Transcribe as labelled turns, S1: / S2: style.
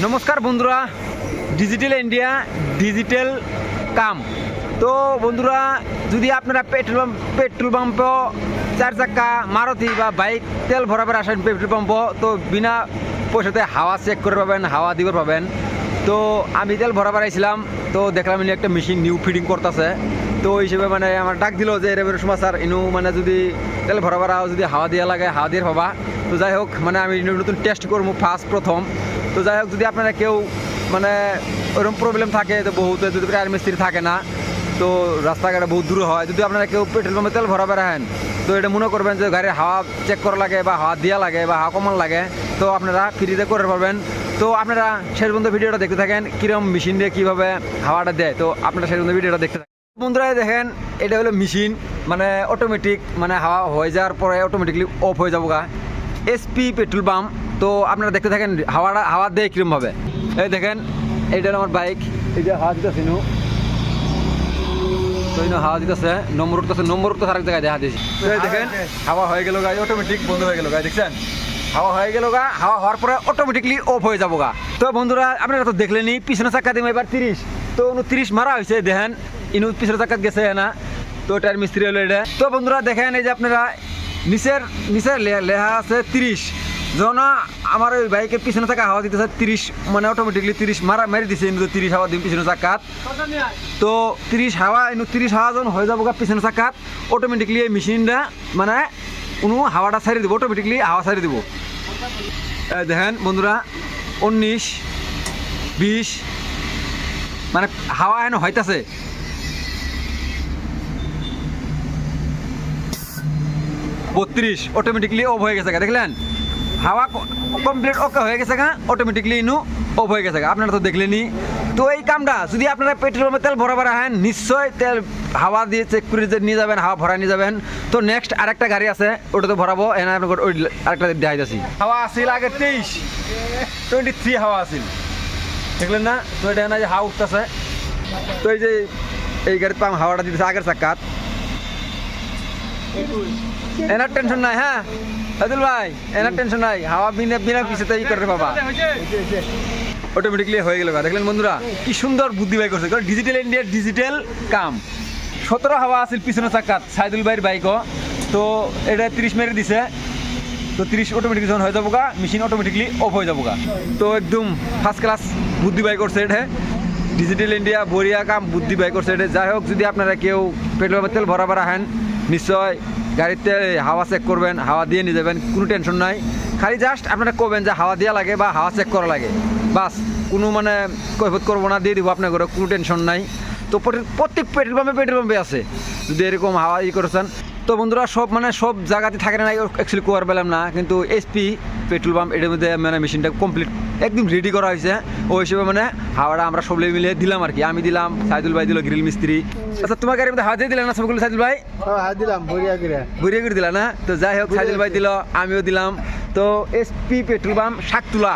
S1: নমস্কার বন্ধুরা digital India digital কাম তো বন্ধুরা, যদি আপনারা পেট্রোল পাম্প পেট্রোল পাম্প চার চাক্কা মারুতি বা বাইক তেল ভরাবার আসেন পেট্রোল পাম্প তো বিনা পয়সাতে হাওয়া চেক করে পাবেন, হাওয়া দিবার পাবেন। তো আমি তেল ভরাবার আইছিলাম, তো দেখলাম ইনি একটা মেশিন নিউ ফিডিং করতেছে। তো ওই হিসেবে মানে আমার ডাক দিল যে এরকম সমাচার ইনু মানে যদি তেল ভরাবার যদি হাওয়া দিয়া লাগে, হাওয়া দিয়ে পাবা। তো যাই হোক মানে আমি নতুন টেস্ট করব ফার্স্ট প্রথম। তো যাই হোক, যদি আপনারা কেউ মানে ওরকম প্রবলেম থাকে, তো বহুত যদি টায়ার মিস্ত্রি থাকে না, তো রাস্তাঘাটে বহুত দূর হয়। যদি আপনারা কেউ পেট্রোল পাম্পে তেল ভরাবে রাখেন তো এটা মনে করবেন যে গাড়ির হাওয়া চেক করা লাগে বা হাওয়া দেওয়া লাগে বা হাওয়া কমান লাগে, তো আপনারা ফ্রিতে করে পারবেন তো আপনারা শেষ পর্যন্ত ভিডিওটা দেখতে থাকেন কীরকম মেশিন দিয়ে কীভাবে হাওয়াটা দেয়। তো আপনারা শেষ পর্যন্ত ভিডিওটা দেখতে থাকেন। বন্ধুরা দেখেন, এটা হলো মেশিন মানে অটোমেটিক মানে হাওয়া হয়ে যাওয়ার পরে অটোমেটিকলি অফ হয়ে যাব গা এসপি পেট্রোল পাম্প তো আপনারা দেখতে থাকেন হাওয়াটা হাওয়া দেয় কীরকমভাবে এই দেখেন এইটা আমার বাইক যে হাওয়া দিতেছি নু তো হাওয়া দিতেছে নম্বর উঠতেছে নম্বর উঠতেছে আরেক জায়গায় দেখা দিয়েছি। এই দেখেন। হাওয়া হয়ে গেল গাড়ি অটোমেটিক বন্ধ হয়ে গেল গাড়ি দেখছেন? হাওয়া হয়ে গেল গা হাওয়া হওয়ার পরে অটোমেটিকলি অফ হয়ে যাব গা। তো বন্ধুরা আপনারা তো দেখলেনি পিছনে চাক্কা দিম এবার তিরিশ। তো উনি তিরিশ মারা হয়েছে দেখেন ইনু পিছনে চাক্কাত গেছে না? তো এটার মিস্ত্রি হলো এটা। তো বন্ধুরা দেখেন এই যে আপনারা নিচের নিচের লেহা আছে তিরিশ। যখন আমার ওই বাইকের পিছনে চাকা হাওয়া দিতেছে তিরিশ মানে অটোমেটিকলি তিরিশ, মারা, মেরে দিছে কিন্তু তিরিশ হাওয়া দিন পিছনে চাকাত তো তিরিশ হাওয়া, এনু তিরিশ হাওয়া যখন হয়ে যাব পিছনে চাকাত অটোমেটিকলি এই মেশিনটা মানে কোনো হাওয়াটা ছাড়ি দিব অটোমেটিকলি হাওয়া ছাড়ি দিব। দেখেন বন্ধুরা, উনিশ, বিশ মানে হাওয়া এনে হইতাছে। বত্রিশ অটোমেটিকলি অফ হয়ে গেছে দেখলেন? হাওয়া কমপ্লিট ওকে হয়ে গেছে গা অটোমেটিকলি ইনু অফ হয়ে গেছে গা। আপনারা তো দেখলেনি তো এই কামটা যদি আপনারা পেট্রোল পাম্পে তেল ভরাবার আহেন নিশ্চয় তেল হাওয়া দিয়ে চেক করে যে নিয়ে যাবেন হাওয়া ভরা নিয়ে যাবেন। তো নেক্সট আরেকটা গাড়ি আছে ওটাতে ভরাবো এনে আপনার ওই আরেকটা দেখাই যাচ্ছি হাওয়া আসছিল আগে তেইশ টোয়েন্টি থ্রি হাওয়া আসছিল দেখলেন না? তো এটা না যে হাওয়া উঠতেছে। তো এই যে এই গাড়িতে পাম হাওয়াটা দিতেছে আগের চাকাত এনার টেনশন নাই হ্যাঁ? আদিল ভাই এনার টেনশন নাই। হাওয়া বিনা বিনা পিছতে ই করে বাবা। অটোমেটিকলি হয়ে গেল দেখলেন বন্ধুরা, কি সুন্দর বুদ্ধি বাই করছে। কারণ ডিজিটাল ইন্ডিয়ার ডিজিটাল কাম। সতেরো হাওয়া আছিল, পিছনে চাকাত, সাইদুল ভাইয়ের বাইকও তো এটা তিরিশ মেরে দিছে। তো তিরিশ অটোমেটিক যখন হয়ে যাব গা মেশিন অটোমেটিকলি অফ হয়ে যাব গা তো একদম ফার্স্ট ক্লাস বুদ্ধি বাই করছে এটা। ডিজিটাল ইন্ডিয়া বরিয়া কাম, বুদ্ধি বাই করছে এটা। যাই হোক, যদি আপনারা কেউ পেট্রোল তেল ভরাবার আহেন নিশ্চয় গাড়িতে হাওয়া চেক করবেন, হাওয়া দিয়ে নিয়ে যাবেন, কোনো টেনশন নাই। খালি জাস্ট আপনারা কবেন যে হাওয়া দেওয়া লাগে বা হাওয়া চেক করা লাগে। বাস, কোনো মানে কৈফত করব না, দিয়ে দিব আপনার ঘরে কোনো টেনশন নাই। তো প্রত্যেক- পেট্রোল পাম্পে পেট্রোল পাম্পে আছে। যদি এরকম হাওয়া ই করেছেন তো বন্ধুরা সব মানে সব জায়গাতে থাকে না অ্যাকচুয়ালি কোয়ার পেলাম না কিন্তু এসপি পেট্রোল পাম্প এটার মধ্যে মানে মেশিনটা কমপ্লিট একদম রেডি করা হয়েছে। ওই হিসেবে মানে হাওয়াটা আমরা সব মিলে দিলাম আর কি। আমি দিলাম সাইদুল ভাই দিল গ্রিল মিস্ত্রি। আচ্ছা তোমার গাড়ির মধ্যে দিয়ে দিলেন না সবগুলো সাইদুল ভাই?
S2: হ্যাঁ দিলাম বড়িয়া করে
S1: ঘুরিয়ে ঘুরে দিলা না? তো যাই হোক সাইদুল ভাই দিল আমিও দিলাম। তো এসপি পেট্রোল পাম্প শাকতুলা।